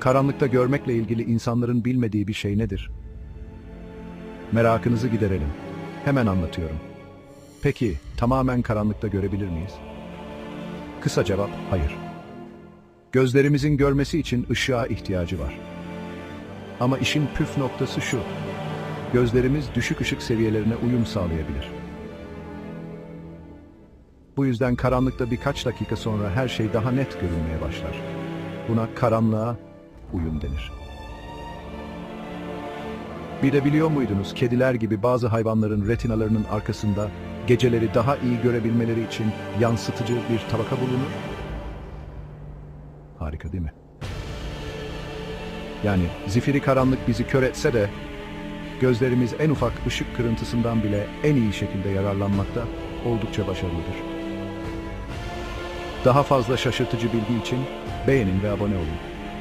Karanlıkta görmekle ilgili insanların bilmediği bir şey nedir? Merakınızı giderelim. Hemen anlatıyorum. Peki, tamamen karanlıkta görebilir miyiz? Kısa cevap, hayır. Gözlerimizin görmesi için ışığa ihtiyacı var. Ama işin püf noktası şu. Gözlerimiz düşük ışık seviyelerine uyum sağlayabilir. Bu yüzden karanlıkta birkaç dakika sonra her şey daha net görünmeye başlar. Buna karanlığa uyum denir. Bir de biliyor muydunuz kediler gibi bazı hayvanların retinalarının arkasında geceleri daha iyi görebilmeleri için yansıtıcı bir tabaka bulunur? Harika değil mi? Yani zifiri karanlık bizi kör etse de gözlerimiz en ufak ışık kırıntısından bile en iyi şekilde yararlanmakta oldukça başarılıdır. Daha fazla şaşırtıcı bilgi için beğenin ve abone olun.